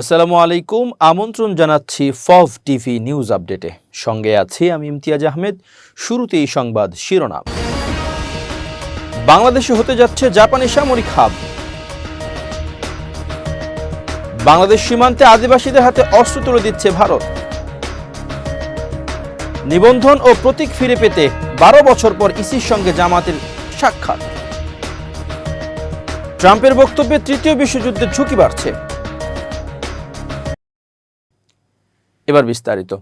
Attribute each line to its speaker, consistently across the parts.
Speaker 1: আসসালামু আলাইকুম, আমন্ত্রণ জানাচ্ছি ফভ টিভি নিউজ আপডেটে। সঙ্গে আছি আমি ইমতিয়াজ আহমেদ, শুরুতেই সংবাদ শিরোনাম। বাংলাদেশে হতে যাচ্ছে জাপানি সামরিক হাব। বাংলাদেশ সীমান্তে আদিবাসীদের হাতে অস্ত্র তুলে দিচ্ছে ভারত। নিবন্ধন ও প্রতীক ফিরে পেতে বারো বছর পর ইসির সঙ্গে জামাতের সাক্ষাৎ। ট্রাম্পের বক্তব্যে তৃতীয় বিশ্বযুদ্ধের ঝুঁকি বাড়ছে। এবার বিস্তারিত।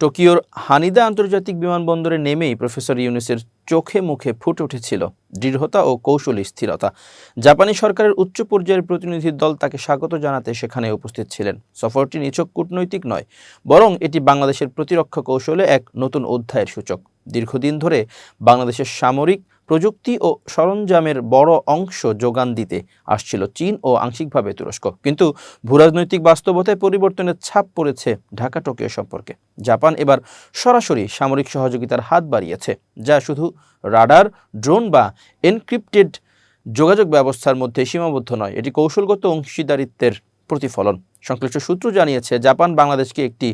Speaker 1: টোকিওর হানিদা আন্তর্জাতিক বিমানবন্দরে নেমেই প্রফেসর ইউনুসের চোখে মুখে ফুটে উঠেছিল দৃঢ়তা ও কৌশলী স্থিরতা। জাপানি সরকারের উচ্চ পর্যায়ের প্রতিনিধি দল তাকে স্বাগত জানাতে সেখানে উপস্থিত ছিলেন। সফরটি নিছক কূটনৈতিক নয়, বরং এটি বাংলাদেশের প্রতিরক্ষা কৌশলে এক নতুন অধ্যায়ের সূচক। দীর্ঘদিন ধরে বাংলাদেশের সামরিক প্রযুক্তি ও সরঞ্জামের বড় অংশ যোগান দিতে আসছিল চীন ও আংশিকভাবে তুরস্ক। কিন্তু ভূরাজনৈতিক বাস্তবতায় পরিবর্তনের ছাপ পড়েছে ঢাকা টোকিও সম্পর্কে। জাপান এবার সরাসরি সামরিক সহযোগিতার হাত বাড়িয়েছে, যা শুধু রাডার, ড্রোন বা এনক্রিপ্টেড যোগাযোগ ব্যবস্থার মধ্যে সীমাবদ্ধ নয়, এটি কৌশলগত অংশীদারিত্বের প্রতিফলন। সংশ্লিষ্ট সূত্র জানিয়েছে, জাপান বাংলাদেশকে একটি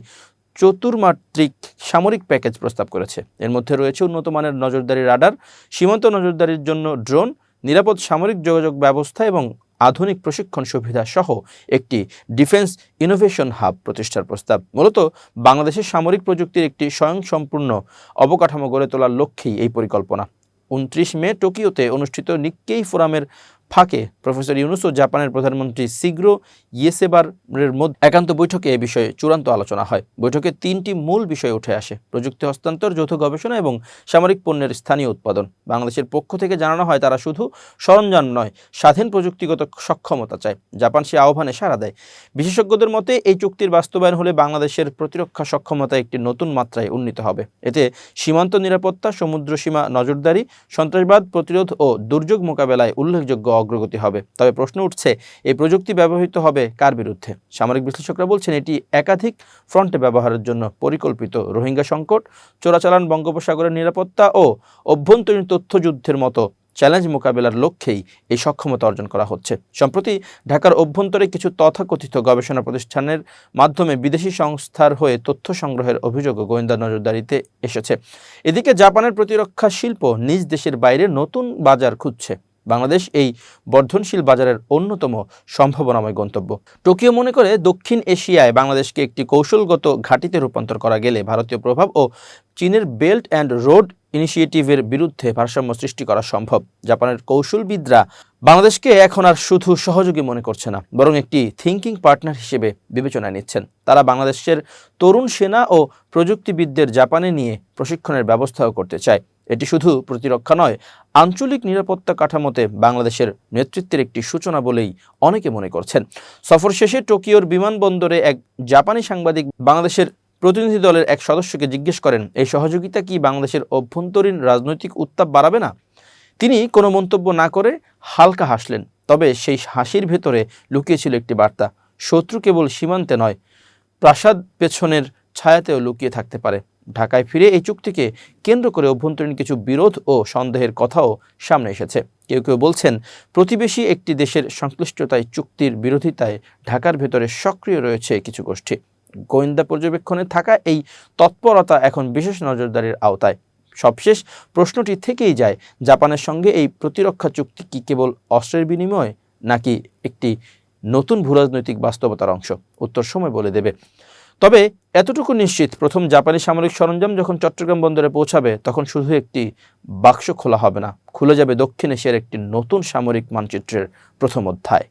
Speaker 1: চতুর্মাত্রিক সামরিক প্যাকেজ প্রস্তাব করেছে। এর মধ্যে রয়েছে উন্নত মানের নজরদারি রাডার, সীমান্ত নজরদারির জন্য ড্রোন, নিরাপদ সামরিক যোগাযোগ ব্যবস্থা এবং আধুনিক প্রশিক্ষণ সুবিধা সহ একটি ডিফেন্স ইনোভেশন হাব প্রতিষ্ঠার প্রস্তাব। মূলত বাংলাদেশের সামরিক প্রযুক্তির একটি স্বয়ংসম্পূর্ণ অবকাঠামো গড়ে তোলার লক্ষ্যেই এই পরিকল্পনা। উনত্রিশ মে টোকিওতে অনুষ্ঠিত নিক্কেই ফোরামের ফাঁকে। প্রফেসর ইউনুস ও জাপানের প্রধানমন্ত্রী সিগ্রো ইয়েসেবারের মধ্যে একান্ত বৈঠকে এ বিষয়ে চূড়ান্ত আলোচনা হয়। বৈঠকে তিনটি মূল বিষয় উঠে আসে, প্রযুক্তি হস্তান্তর, যৌথ গবেষণা এবং সামরিক পণ্যের স্থানীয় উৎপাদন। বাংলাদেশের পক্ষ থেকে জানানো হয়, তারা শুধু সরঞ্জাম নয়, স্বাধীন প্রযুক্তিগত সক্ষমতা চায়। জাপান সে আহ্বানে সাড়া দেয়। বিশেষজ্ঞদের মতে, এই চুক্তির বাস্তবায়ন হলে বাংলাদেশের প্রতিরক্ষা সক্ষমতা একটি নতুন মাত্রায় উন্নীত হবে। এতে সীমান্ত নিরাপত্তা, সমুদ্র সীমা নজরদারি, সন্ত্রাসবাদ প্রতিরোধ ও দুর্যোগ মোকাবেলায় উল্লেখযোগ্য অগ্রগতি হবে। তবে প্রশ্ন উঠছে, এই প্রযুক্তি ব্যবহৃত হবে কার বিরুদ্ধে? সামরিক বিশ্লেষকরা বলছেন, এটি একাধিক ফ্রন্টে ব্যবহারের জন্য পরিকল্পিত। রোহিঙ্গা সংকট, চোরাচালান, বঙ্গোপসাগরের নিরাপত্তা ও অভ্যন্তরীণ তথ্যযুদ্ধের মতো চ্যালেঞ্জ মোকাবেলার লক্ষ্যেই এই সক্ষমতা অর্জন করা হচ্ছে। সম্প্রতি ঢাকার অভ্যন্তরে কিছু তথাকথিত গবেষণা প্রতিষ্ঠানের মাধ্যমে বিদেশি সংস্থার হয়ে তথ্য সংগ্রহের অভিযোগও গোয়েন্দা নজরদারিতে এসেছে। এদিকে জাপানের প্রতিরক্ষা শিল্প নিজ দেশের বাইরে নতুন বাজার খুঁজছে। বাংলাদেশ এই বর্ধনশীল বাজারের অন্যতম সম্ভাবনাময় গন্তব্য। টোকিও মনে করে দক্ষিণ এশিয়ায় বাংলাদেশকে একটি কৌশলগত ঘাটিতে রূপান্তর করা গেলে ভারতীয় প্রভাব ও চীনের বেল্ট অ্যান্ড রোড ইনিশিয়েটিভের বিরুদ্ধে ভারসাম্য সৃষ্টি করা সম্ভব। জাপানের কৌশলবিদরা বাংলাদেশকে এখন আর শুধু সহযোগী মনে করছে না, বরং একটি থিঙ্কিং পার্টনার হিসেবে বিবেচনায় নিচ্ছেন। তারা বাংলাদেশের তরুণ সেনা ও প্রযুক্তিবিদদের জাপানে নিয়ে প্রশিক্ষণের ব্যবস্থাও করতে চায়। এটি শুধু প্রতিরক্ষা নয়, আঞ্চলিক নিরাপত্তা কাঠামোতে বাংলাদেশের নেতৃত্বের একটি সূচনা বলেই অনেকে মনে করছেন। সফর শেষে টোকিওর বিমানবন্দরে এক জাপানি সাংবাদিক বাংলাদেশের প্রতিনিধি দলের এক সদস্যকে জিজ্ঞেস করেন, এই সহযোগিতা কি বাংলাদেশের অভ্যন্তরীণ রাজনৈতিক উত্তাপ বাড়াবে না? তিনি কোনো মন্তব্য না করে হালকা হাসলেন, তবে সেই হাসির ভেতরে লুকিয়েছিল একটি বার্তা, শত্রু কেবল সীমান্তে নয়, প্রাসাদ পেছনের ছায়াতেও লুকিয়ে থাকতে পারে। ঢাকায় ফিরে এই চুক্তিকে কেন্দ্র করে অভ্যন্তরীণ কিছু বিরোধ ও সন্দেহের কথাও সামনে এসেছে। কেউ কেউ বলছেন, প্রতিবেশী একটি দেশের সংশ্লিষ্টতায় চুক্তির বিরোধিতায় ঢাকার ভেতরে সক্রিয় রয়েছে কিছু গোষ্ঠী। গোয়েন্দা পর্যবেক্ষণে থাকা এই তৎপরতা এখন বিশেষ নজরদারির আওতায়। সবশেষ প্রশ্নটি থেকেই যায়, জাপানের সঙ্গে এই প্রতিরক্ষা চুক্তি কি কেবল অস্ত্রের বিনিময় নাকি একটি নতুন ভূরাজনৈতিক বাস্তবতার অংশ? উত্তর সময় বলে দেবে। তবে এতটুকু নিশ্চিত, প্রথম জাপানি সামরিক সরঞ্জাম যখন চট্টগ্রাম বন্দরে পৌঁছাবে, তখন শুধু একটি বাক্স খোলা হবে না, খুলে যাবে দক্ষিণ এশিয়ার একটি নতুন সামরিক মানচিত্রের প্রথম অধ্যায়।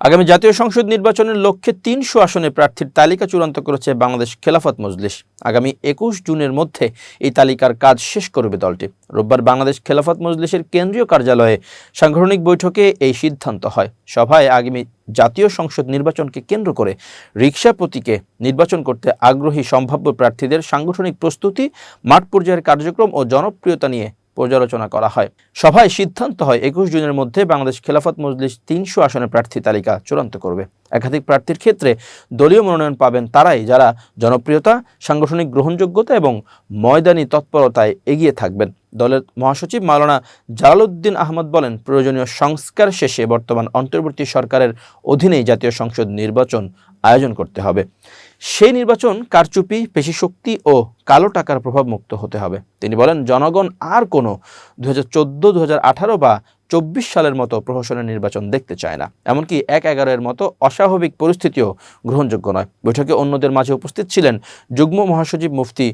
Speaker 1: আগামী জাতীয় সংসদ নির্বাচনের লক্ষ্যে তিনশো আসনে প্রার্থীর তালিকা চূড়ান্ত করেছে বাংলাদেশ খেলাফত মজলিস। আগামী একুশ জুনের মধ্যে এই তালিকার কাজ শেষ করবে দলটি। রোববার বাংলাদেশ খেলাফত মজলিসের কেন্দ্রীয় কার্যালয়ে সাংগঠনিক বৈঠকে এই সিদ্ধান্ত হয়। সভায় আগামী জাতীয় সংসদ নির্বাচনকে কেন্দ্র করে রিক্সা প্রতীকে নির্বাচন করতে আগ্রহী সম্ভাব্য প্রার্থীদের সাংগঠনিক প্রস্তুতি, মাঠ পর্যায়ের কার্যক্রম ও জনপ্রিয়তা নিয়ে পর্যালোচনা করা হয়। সভায় সিদ্ধান্ত হয়, একুশ জুনের মধ্যে বাংলাদেশ খেলাফত মজলিস তিনশো আসনের প্রার্থী তালিকা চূড়ান্ত করবে। একাধিক প্রার্থীর ক্ষেত্রে দলীয় মনোনয়ন পাবেন তারাই, যারা জনপ্রিয়তা, সাংগঠনিক গ্রহণযোগ্যতা এবং ময়দানি তৎপরতায় এগিয়ে থাকবেন। দলের মহাসচিব মাওলানা জালালউদ্দিন আহমদ বলেন, প্রয়োজনীয় সংস্কার শেষে বর্তমান অন্তর্বর্তী সরকারের অধীনেই জাতীয় সংসদ নির্বাচন আয়োজন করতে হবে। সেই নির্বাচন কারচুপি পেশিশক্তি ও কালো টাকার প্রভাব মুক্ত হতে হবে। তিনি বলেন, জনগণ আর কোনো দু হাজার বা চব্বিশ সালের মতো প্রহসনের নির্বাচন দেখতে চায় না। এমনকি এক এগারোর মতো অস্বাভাবিক পরিস্থিতিও গ্রহণযোগ্য নয়। বৈঠকে অন্যদের মাঝে উপস্থিত ছিলেন যুগ্ম মহাসচিব মুফতি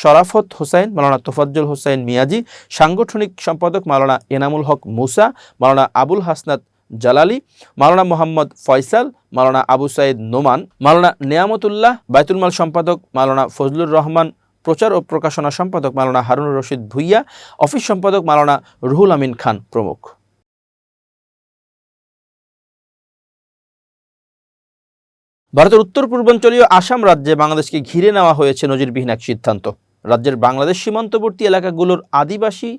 Speaker 1: শরাফত হোসাইন, মালানা তোফাজ্জল হোসাইন মিয়াজি, সাংগঠনিক সম্পাদক মালানা এনামুল হক মুসা, মালানা আবুল হাসনাত জালালি, মালানা মোহাম্মদ ফয়সাল, মালানা আবু সাইদ নোমান, মালানা নেয়ামতুল্লাহ বাইতুলমাল সম্পাদক, মালানা ফজলুর রহমান প্রচার ও প্রকাশনা সম্পাদক, মালানা হারুন রশিদ ভুইয়া, অফিস সম্পাদক, মালানা রুহুল আমিন খান প্রমুখ। ভারতের উত্তর পূর্বাঞ্চলীয় আসাম রাজ্যে বাংলাদেশকে ঘিরে নেওয়া হয়েছে নজিরবিহীন এক সিদ্ধান্ত। রাজ্যের বাংলাদেশ সীমান্তবর্তী এলাকাগুলোর আদিবাসী,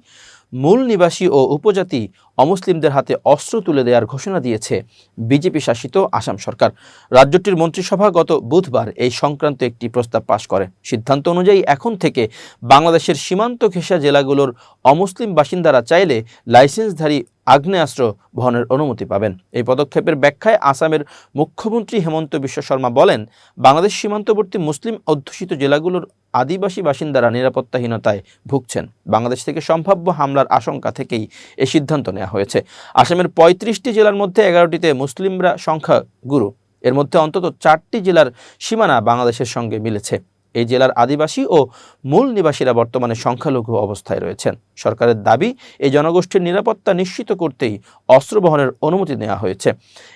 Speaker 1: মূল নিবাসী ও উপজাতি অমুসলিমদের হাতে অস্ত্র তুলে দেওয়ার ঘোষণা দিয়েছে বিজেপি শাসিত আসাম সরকার। রাজ্যটির মন্ত্রিসভা গত বুধবার এই সংক্রান্ত একটি প্রস্তাব পাশ করে। সিদ্ধান্ত অনুযায়ী এখন থেকে বাংলাদেশের সীমান্ত ঘেঁষা জেলাগুলোর অমুসলিম বাসিন্দারা চাইলে লাইসেন্সধারী আগ্নেয়াস্ত্র বহনের অনুমতি পাবেন। এই পদক্ষেপের ব্যাখ্যায় আসামের মুখ্যমন্ত্রী হেমন্ত বিশ্ব শর্মা বলেন, বাংলাদেশ সীমান্তবর্তী মুসলিম অধ্যুষিত জেলাগুলোর আদিবাসী বাসিন্দারা নিরাপত্তাহীনতায় ভুগছেন। বাংলাদেশ থেকে সম্ভাব্য হামলার আশঙ্কা থেকেই এ সিদ্ধান্ত নেওয়া হয়েছে। আসামের পঁয়ত্রিশটি জেলার মধ্যে এগারোটিতে মুসলিমরা সংখ্যা গুরু। এর মধ্যে অন্তত চারটি জেলার সীমানা বাংলাদেশের সঙ্গে মিলেছে। এই জেলার আদিবাসী ও মূল নিবাসীরা বর্তমানে সংখ্যালঘু অবস্থায় রয়েছেন। সরকারের দাবি, এই জনগোষ্ঠীর নিরাপত্তা নিশ্চিত করতেই অস্ত্র বহনের অনুমতি নেওয়া হয়েছে।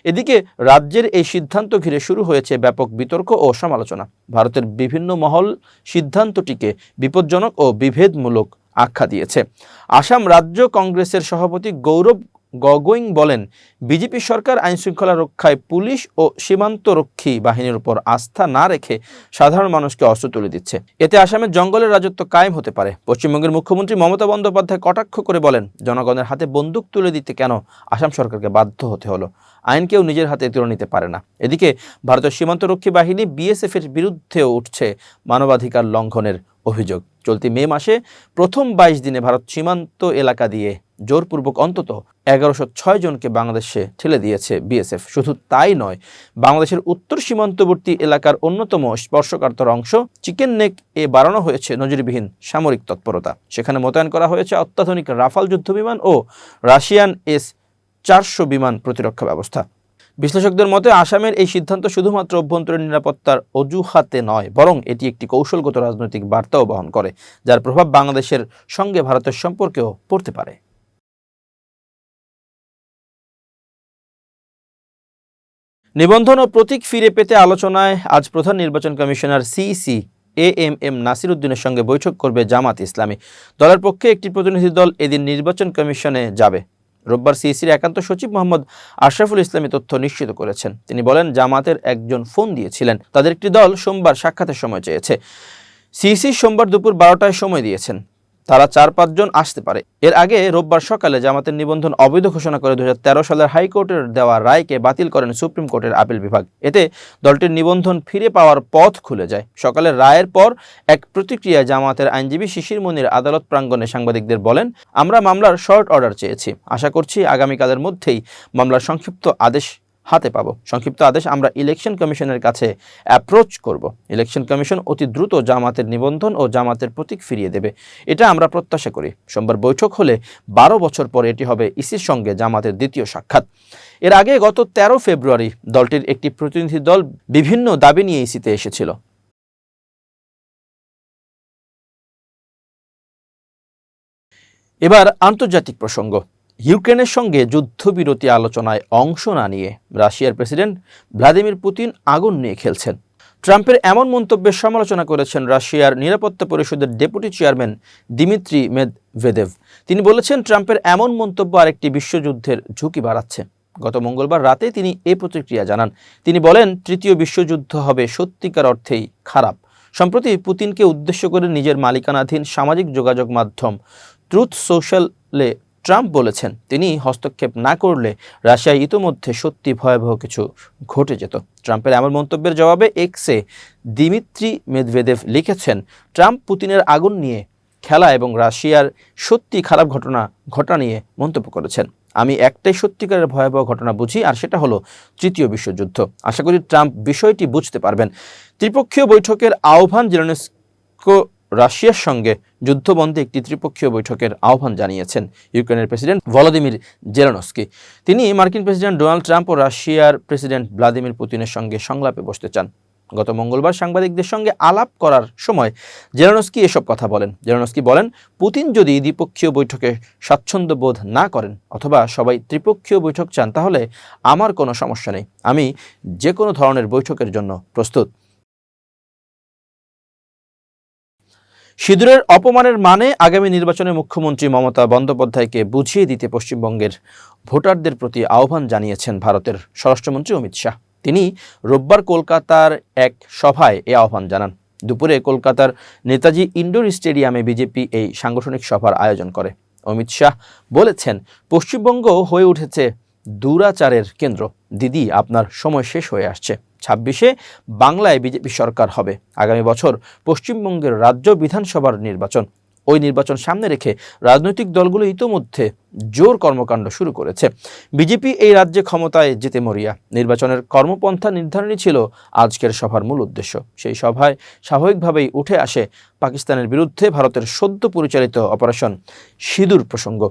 Speaker 1: এদিকে রাজ্যের এই সিদ্ধান্ত ঘিরে শুরু হয়েছে ব্যাপক বিতর্ক ও সমালোচনা। ভারতের বিভিন্ন মহল সিদ্ধান্তটিকে বিপজ্জনক ও বিভেদমূলক আখ্যা দিয়েছে। আসাম রাজ্য কংগ্রেসের সভাপতি গৌরব গগৈং বলেন, বিজেপি সরকার আইনশৃঙ্খলা রক্ষায় পুলিশ ও সীমান্তরক্ষী বাহিনীর উপর আস্থা না রেখে সাধারণ মানুষকে অস্ত্র তুলে দিচ্ছে। এতে আসামের জঙ্গলের রাজত্ব কায়েম হতে পারে। পশ্চিমবঙ্গের মুখ্যমন্ত্রী মমতা বন্দ্যোপাধ্যায় কটাক্ষ করে বলেন, জনগণের হাতে বন্দুক তুলে দিতে কেন আসাম সরকারকে বাধ্য হতে হলো? আইন কেউ নিজের হাতে তুলে নিতে পারে না। এদিকে ভারতের সীমান্তরক্ষী বাহিনী বিএসএফ এর বিরুদ্ধেও উঠছে মানবাধিকার লঙ্ঘনের অভিযোগ। চলতি মে মাসে প্রথম বাইশ দিনে ভারত সীমান্ত এলাকা দিয়ে জোরপূর্বক অন্তত এগারোশো ছয় জনকে বাংলাদেশে ঠেলে দিয়েছে বিএসএফ। শুধু তাই নয়, বাংলাদেশের উত্তর সীমান্তবর্তী এলাকার অন্যতম স্পর্শকাতর অংশ চিকেন নেক এ বাড়ানো হয়েছে নজিরবিহীন সামরিক তৎপরতা। সেখানে মোতায়েন করা হয়েছে অত্যাধুনিক রাফাল যুদ্ধবিমান ও রাশিয়ান এস চারশো বিমান প্রতিরক্ষা ব্যবস্থা। বিশ্লেষকদের মতে আসামের এই সিদ্ধান্ত শুধুমাত্র অভ্যন্তরীণ নিরাপত্তার অজুহাতে নয়, বরং এটি একটি কৌশলগত রাজনৈতিক বার্তাও বহন করে, যার প্রভাব বাংলাদেশের সঙ্গে ভারতের সম্পর্কেও পড়তে পারে। নিবন্ধন ও প্রতীক ফিরে পেতে আলোচনায় আজ প্রধান নির্বাচন commissioner CEC A M M Nasir উদ্দিনের সঙ্গে বৈঠক করবে জামাত ইসলামী। দলের পক্ষে একটি প্রতিনিধি দল এদিন নির্বাচন কমিশনে যাবে। রোববার সিসির একান্ত সচিব মোহাম্মদ আশরাফুল ইসলামী তথ্য নিশ্চিত করেছেন। তিনি বলেন, জামাতের একজন ফোন দিয়েছিলেন। তাদের একটি দল সোমবার সাক্ষাতের সময় চেয়েছে। সিইসি সোমবার দুপুর বারোটায় সময় দিয়েছেন। তারা চার পাঁচজন আসতে পারে। এর আগে রোববার সকালে জামাতের নিবন্ধন অবৈধ ঘোষণা করে দু হাজার তেরো সালের হাইকোর্টের দেওয়া রায়কে বাতিল করেন সুপ্রিম কোর্টের আপিল বিভাগ। এতে দলটির নিবন্ধন ফিরে পাওয়ার পথ খুলে যায়। সকালে রায়ের পর এক প্রতিক্রিয়ায় জামাতের আইনজীবী শিশির মনির আদালত প্রাঙ্গণে সাংবাদিকদের বলেন, আমরা মামলার শর্ট অর্ডার চেয়েছি। আশা করছি আগামীকালের মধ্যেই মামলার সংক্ষিপ্ত আদেশ হাতে পাবো। সংক্ষিপ্ত আদেশ, আমরা ইলেকশন কমিশনের কাছে অ্যাপ্রোচ করব। ইলেকশন কমিশন অতি দ্রুত জামাতের নিবন্ধন ও জামাতের প্রতীক ফিরিয়ে দেবে। এটা আমরা প্রত্যাশা করি। সোমবার বৈঠক হলে বারো বছর পর এটি হবে ইসির সঙ্গে জামাতের দ্বিতীয় সাক্ষাৎ। এর আগে গত তেরো ফেব্রুয়ারি দলটির একটি প্রতিনিধি দল বিভিন্ন দাবি নিয়ে ইসিতে এসেছিল। এবার আন্তর্জাতিক প্রসঙ্গ। ইউক্রেনের সঙ্গে যুদ্ধবিরতি আলোচনায় অংশ না নিয়ে রাশিয়ার প্রেসিডেন্ট ভ্লাদিমির পুতিন আগুন নিয়ে খেলছেন। ট্রাম্পের এমন মন্তব্যের সমালোচনা করেছেন রাশিয়ার নিরাপত্তা পরিষদের ডেপুটি চেয়ারম্যান দিমিত্রি মেদভেদেভ। তিনি বলেছেন, ট্রাম্পের এমন মন্তব্য আরেকটি বিশ্বযুদ্ধের ঝুঁকি বাড়াচ্ছে। গত মঙ্গলবার রাতে তিনি এ প্রতিক্রিয়া জানান। তিনি বলেন, তৃতীয় বিশ্বযুদ্ধ হবে সত্যিকার অর্থেই খারাপ। সম্প্রতি পুতিনকে উদ্দেশ্য করে নিজের মালিকানাধীন সামাজিক যোগাযোগ মাধ্যম ট্রুথ সোশ্যালে ট্রাম্প বলেছেন, তিনি হস্তক্ষেপ না করলে রাশিয়ায় ইতোমধ্যে সত্যি ভয়াবহ কিছু ঘটে যেত। ট্রাম্পের এমন মন্তব্যের জবাবে এক্সে দিমিত্রি মেদভেদেভ লিখেছেন, ট্রাম্প পুতিনের আগুন নিয়ে খেলা এবং রাশিয়ার সত্যি খারাপ ঘটনা ঘটা নিয়ে মন্তব্য করেছেন। আমি একটাই সত্যিকারের ভয়াবহ ঘটনা বুঝি, আর সেটা হলো তৃতীয় বিশ্বযুদ্ধ। আশা করি ট্রাম্প বিষয়টি বুঝতে পারবেন। ত্রিপক্ষীয় বৈঠকের আহ্বান, জেলেনস্কো রাশিয়ার সঙ্গে যুদ্ধবন্ধে একটি ত্রিপক্ষীয় বৈঠকের আহ্বান জানিয়েছেন ইউক্রেনের প্রেসিডেন্ট ভলোদিমির জেলানস্কি। তিনি মার্কিন প্রেসিডেন্ট ডোনাল্ড ট্রাম্প ও রাশিয়ার প্রেসিডেন্ট ভ্লাদিমির পুতিনের সঙ্গে সংলাপে বসতে চান। গত মঙ্গলবার সাংবাদিকদের সঙ্গে আলাপ করার সময় জেরানস্কি এসব কথা বলেন। জেরানস্কি বলেন, পুতিন যদি দ্বিপক্ষীয় বৈঠকে স্বাচ্ছন্দ্য বোধ না করেন অথবা সবাই ত্রিপক্ষীয় বৈঠক চান, তাহলে আমার কোনো সমস্যা নেই। আমি যে কোনো ধরনের বৈঠকের জন্য প্রস্তুত। সিঁদুরের অপমানের মানে আগামী নির্বাচনে মুখ্যমন্ত্রী মমতা বন্দ্যোপাধ্যায়কে বুঝিয়ে দিতে পশ্চিমবঙ্গের ভোটারদের প্রতি আহ্বান জানিয়েছেন ভারতের স্বরাষ্ট্রমন্ত্রী অমিত শাহ। তিনি রোববার কলকাতার এক সভায় এ আহ্বান জানান। দুপুরে কলকাতার নেতাজি ইন্ডোর স্টেডিয়ামে বিজেপি এই সাংগঠনিক সভার আয়োজন করে। অমিত শাহ বলেছেন, পশ্চিমবঙ্গ হয়ে উঠেছে দুরাচারের কেন্দ্র। দিদি, আপনার সময় শেষ হয়ে আসছে। ছাব্বিশে বাংলায় বিজেপি সরকার হবে। আগামী বছর পশ্চিমবঙ্গের রাজ্য বিধানসভার নির্বাচন। ওই নির্বাচন সামনে রেখে রাজনৈতিক দলগুলো ইতোমধ্যে জোর কর্মকাণ্ড শুরু করেছে। বিজেপি এই রাজ্যে ক্ষমতায় যেতে মরিয়া। নির্বাচনের কর্মপন্থা নির্ধারণই ছিল আজকের সভার মূল উদ্দেশ্য। সেই সভায় স্বাভাবিকভাবেই উঠে আসে পাকিস্তানের বিরুদ্ধে ভারতের সদ্য পরিচালিত অপারেশন সিঁদুর প্রসঙ্গ।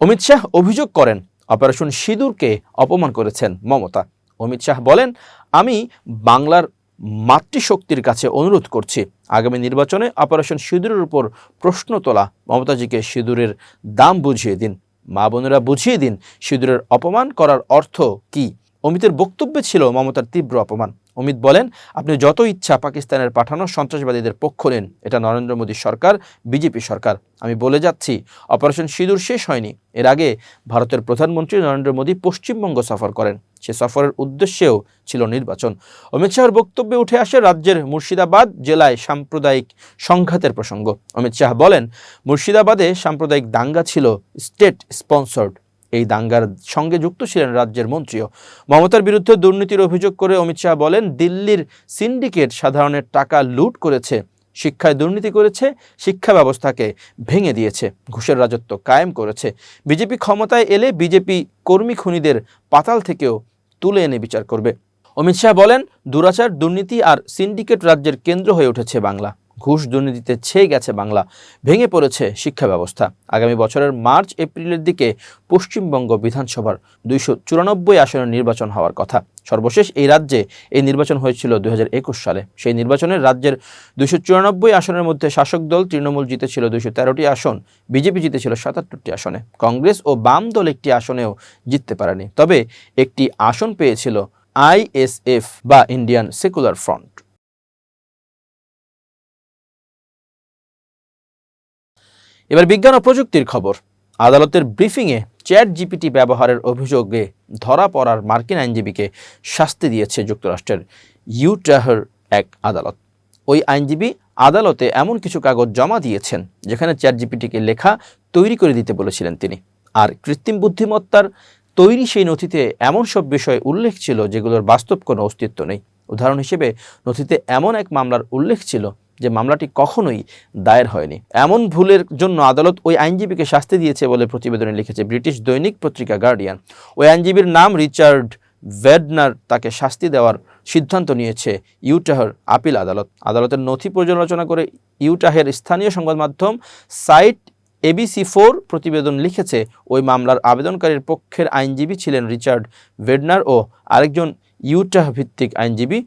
Speaker 1: অমিত শাহ অভিযোগ করেন অপারেশন সিঁদুরকে অপমান করেছেন মমতা। অমিত শাহ বলেন, আমি বাংলার মাতৃশক্তির কাছে অনুরোধ করছি। আগামী নির্বাচনে অপারেশন সিঁদুরের উপর প্রশ্ন তোলা। মমতাজিকে সিঁদুরের দাম বুঝিয়ে দিন। মা বোনেরা বুঝিয়ে দিন সিঁদুরের অপমান করার অর্থ কি? অমিতের বক্তব্যে ছিল মমতার তীব্র অপমান। অমিত বলেন, আপনি যত ইচ্ছা পাকিস্তানের পাঠানো সন্ত্রাসবাদীদের পক্ষ নেন। এটা নরেন্দ্র মোদী সরকার, বিজেপি সরকার। আমি বলে যাচ্ছি, অপারেশন সিঁদুর শেষ হয়নি। এর আগে ভারতের প্রধানমন্ত্রী নরেন্দ্র মোদী পশ্চিমবঙ্গ সফর করেন। সে সফরের উদ্দেশ্যেও ছিল নির্বাচন। অমিত শাহর বক্তব্যে উঠে আসে রাজ্যের মুর্শিদাবাদ জেলায় সাম্প্রদায়িক সংঘাতের প্রসঙ্গ। অমিত শাহ বলেন, মুর্শিদাবাদে সাম্প্রদায়িক দাঙ্গা ছিল স্টেট স্পন্সর্ড এই দাঙ্গার সঙ্গে যুক্ত ছিলেন রাজ্যের মন্ত্রীও। মমতার বিরুদ্ধে দুর্নীতির অভিযোগ করে অমিত শাহ বলেন, দিল্লির সিন্ডিকেট সাধারণের টাকা লুট করেছে, শিক্ষায় দুর্নীতি করেছে, শিক্ষা ব্যবস্থাকে ভেঙে দিয়েছে, ঘুষের রাজত্ব কায়েম করেছে। বিজেপি ক্ষমতায় এলে বিজেপি কর্মী খুনিদের পাতাল থেকেও তুলে এনে বিচার করবে। অমিত শাহ বলেন, দুরাচার, দুর্নীতি আর সিন্ডিকেট রাজ্যের কেন্দ্র হয়ে উঠেছে বাংলা। ঘুষ দুর্নীতিতে ছেয়ে গেছে বাংলা। ভেঙে পড়েছে শিক্ষা ব্যবস্থা। আগামী বছরের মার্চ, এপ্রিলের দিকে পশ্চিমবঙ্গ বিধানসভার দুইশো চুরানব্বই আসনের নির্বাচন হওয়ার কথা। সর্বশেষ এই রাজ্যে এই নির্বাচন হয়েছিল দুই হাজার একুশ সালে। সেই নির্বাচনে রাজ্যের দুইশো চুরানব্বই আসনের মধ্যে শাসক দল তৃণমূল জিতেছিল দুইশো তেরোটি আসন, বিজেপি জিতেছিল সাতাত্তরটি আসনে। কংগ্রেস ও বাম দল একটি আসনেও জিততে পারেনি। তবে একটি আসন পেয়েছিল আইএসএফ বা ইন্ডিয়ান সেকুলার ফ্রন্ট। এবার বিজ্ঞান ও প্রযুক্তির খবর। আদালতের ব্রিফিংয়ে চ্যাট জিপিটি ব্যবহারের অভিযোগে ধরা পড়ার মার্কিন আইনজীবীকে শাস্তি দিয়েছে যুক্তরাষ্ট্রের ইউটাহার এক আদালত। ওই আইনজীবী আদালতে এমন কিছু কাগজ জমা দিয়েছেন, যেখানে চ্যাট জিপিটিকে লেখা তৈরি করে দিতে বলেছিলেন তিনি। আর কৃত্রিম বুদ্ধিমত্তার তৈরি সেই নথিতে এমন সব বিষয় উল্লেখ ছিল যেগুলোর বাস্তব কোনো অস্তিত্ব নেই। উদাহরণ হিসেবে, নথিতে এমন এক মামলার উল্লেখ ছিল যে মামলাটি কখনোই দায়ের হয়নি। এমন ভুলের জন্য আদালত ওই আইনজীবীকে শাস্তি দিয়েছে বলে প্রতিবেদনে লিখেছে ব্রিটিশ দৈনিক পত্রিকা গার্ডিয়ান। ওই আইনজীবীর নাম রিচার্ড ভেডনার তাকে শাস্তি দেওয়ার সিদ্ধান্ত নিয়েছে ইউটাহের আপিল আদালত। আদালতের নথি পর্যালোচনা করে ইউটাহের স্থানীয় সংবাদ মাধ্যম সাইট এবিসি ফোর প্রতিবেদন লিখেছে, ওই মামলার আবেদনকারীর পক্ষের আইনজীবী ছিলেন রিচার্ড ভেডনার ও আরেকজন ইউটাহ ভিত্তিক আইনজীবী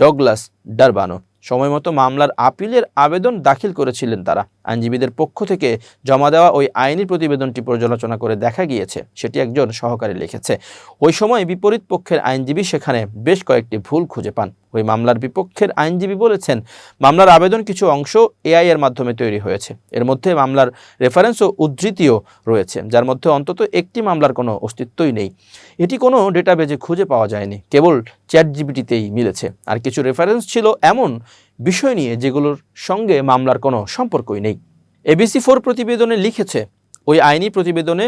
Speaker 1: ডগলাস ডারবানো সময়মতো মামলার আপিলের আবেদন দাখিল করেছিলেন তারা। আইনজীবীদের পক্ষ থেকে জমা দেওয়া ওই আইনি প্রতিবেদনটি পর্যালোচনা করে দেখা গিয়েছে, সেটি একজন সহকারী লিখেছে। ওই সময় বিপরীত পক্ষের আইনজীবী সেখানে বেশ কয়েকটি ভুল খুঁজে পান। ওই মামলার বিপক্ষের আইনজীবী বলেছেন, মামলার আবেদন কিছু অংশ এআই এর মাধ্যমে তৈরি হয়েছে। এর মধ্যে মামলার রেফারেন্স ও উদ্ধৃতিও রয়েছে, যার মধ্যে অন্তত একটি মামলার কোনো অস্তিত্বই নেই। এটি কোনো ডেটাবেজে খুঁজে পাওয়া যায়নি, কেবল চ্যাট জিবিটিতেই মিলেছে। আর কিছু রেফারেন্স ছিল এমন বিষয় নিয়ে যেগুলোর সঙ্গে মামলার কোনো সম্পর্কই নেই। এবিসি ফোর প্রতিবেদনে লিখেছে, ওই আইনি প্রতিবেদনে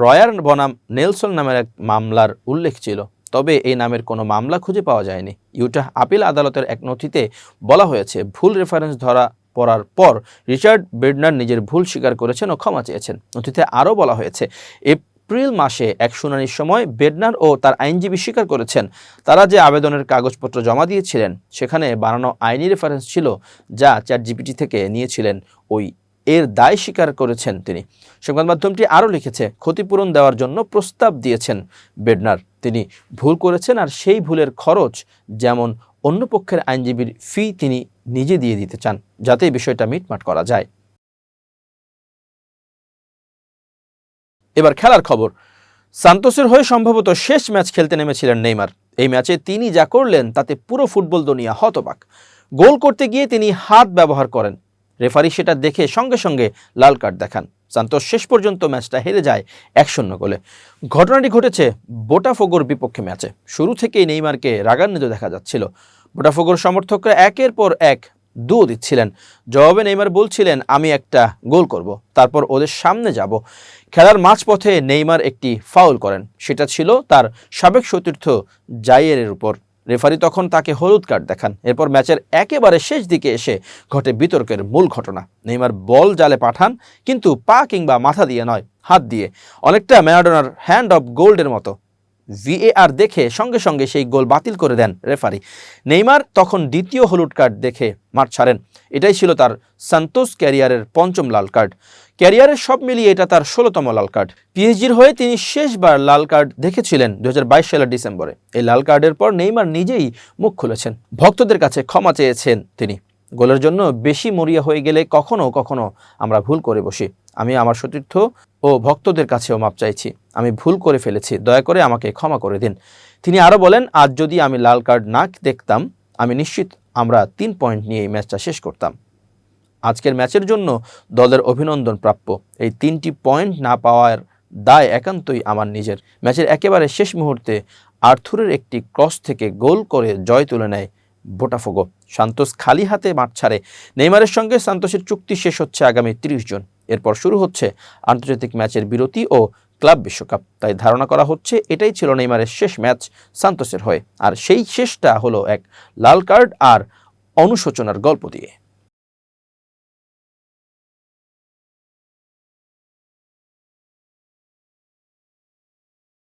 Speaker 1: রয়ার বনাম নেলসন নামের এক মামলার উল্লেখ ছিল। তবে এই নামের কোনো মামলা খুঁজে পাওয়া যায়নি। ইউটাহ আপিল আদালতের এক নথিতে বলা হয়েছে, ভুল রেফারেন্স ধরা পড়ার পর রিচার্ড বেডনার নিজের ভুল স্বীকার করেছেন ও ক্ষমা চেয়েছেন। নথিতে আরও বলা হয়েছে, এপ্রিল মাসে এক শুনানির সময় বেডনার ও তার আইনজীবী স্বীকার করেছেন। তারা যে আবেদনের কাগজপত্র জমা দিয়েছিলেন, সেখানে বানানো আইনি রেফারেন্স ছিল যা চ্যাট জিপিটি থেকে নিয়েছিলেন ওই এর দায় স্বীকার করেছেন তিনি। সংবাদ মাধ্যমটি আরও লিখেছে, ক্ষতিপূরণ দেওয়ার জন্য প্রস্তাব দিয়েছেন বেডনার। তিনি ভুল করেছেন আর সেই ভুলের খরচ যেমন অন্য পক্ষের আইনজীবীর ফি তিনি নিজে দিয়ে দিতে চান, যাতে বিষয়টা মিটমাট করা যায়। এবার খেলার খবর। সান্তোসের হয়ে সম্ভবত শেষ ম্যাচ খেলতে নেমেছিলেন নেইমার। এই ম্যাচে তিনি যা করলেন তাতে পুরো ফুটবল দুনিয়া হতবাক। গোল করতে গিয়ে তিনি হাত ব্যবহার করেন। রেফারি সেটা দেখে সঙ্গে সঙ্গে লাল কার্ড দেখান। সান্তোস শেষ পর্যন্ত ম্যাচটা হেরে যায় এক শূন্য গোলে। ঘটনাটি ঘটেছে বোটাফোগোর বিপক্ষে ম্যাচে। শুরু থেকেই নেইমারকে রাগান্বিত দেখা যাচ্ছিল। বোটাফোগোর সমর্থকরা একের পর এক দুও দিচ্ছিলেন। জবাবে নেইমার বলছিলেন, আমি একটা গোল করব, তারপর ওদের সামনে যাব। খেলার মাঝপথে নেইমার একটি ফাউল করেন। সেটা ছিল তার সাবেক সতীর্থ জাইয়েরের উপর। রেফারি তখন তাকে হলুদ কার্ড দেখান। এরপর ম্যাচের একেবারে শেষ দিকে এসে ঘটে বিতর্কের মূল ঘটনা। নেইমার বল জালে পাঠান, কিন্তু পা কিংবা মাথা দিয়ে নয়, হাত দিয়ে। অনেকটা ম্যারাডোনার হ্যান্ড অফ গোল্ডের মতো। ভিএআর দেখে সঙ্গে সঙ্গে সেই গোল বাতিল করে দেন রেফারি। নেইমার তখন দ্বিতীয় হলুদ কার্ড দেখে মাঠ ছাড়েন। এটাই ছিল তার সান্তোস ক্যারিয়ারের পঞ্চম লাল কার্ড। ক্যারিয়ারের সব মিলিয়ে এটা তার ষোলোতম লাল কার্ড। পিএইচজির হয়ে তিনি শেষবার লাল কার্ড দেখেছিলেন দু হাজার বাইশ সালের ডিসেম্বরে। এই লাল কার্ডের পর নেইমার নিজেই মুখ খুলেছেন। ভক্তদের কাছে ক্ষমা চেয়েছেন তিনি। গোলের জন্য বেশি মরিয়া হয়ে গেলে কখনো কখনো আমরা ভুল করে বসি। আমি আমার সতীর্থ ও ভক্তদের কাছেও মাপ চাইছি। আমি ভুল করে ফেলেছি। দয়া করে আমাকে ক্ষমা করে দিন। তিনি আরও বলেন, আজ যদি আমি লাল কার্ড না দেখতাম, আমি নিশ্চিত আমরা তিন পয়েন্ট নিয়ে এই ম্যাচটা শেষ করতাম। আজকের ম্যাচের জন্য দলের অভিনন্দন প্রাপ্য। এই তিনটি পয়েন্ট না পাওয়ার দায় একান্তই আমার নিজের। ম্যাচের একেবারে শেষ মুহূর্তে আর্থুরের একটি ক্রস থেকে গোল করে জয় তুলে নেয় বোটাফোগো। সান্তোস খালি হাতে মাঠ ছাড়ে। নেইমারের সঙ্গে সান্তোসের চুক্তি শেষ হচ্ছে আগামী তিরিশ জন। এরপর শুরু হচ্ছে আন্তর্জাতিক ম্যাচের বিরতি ও ক্লাব বিশ্বকাপ। তাই ধারণা করা হচ্ছে এটাই ছিল নেইমারের শেষ ম্যাচ সান্তোসের হয়ে। আর সেই শেষটা হলো এক লাল কার্ড আর অনুশোচনার গল্প দিয়ে।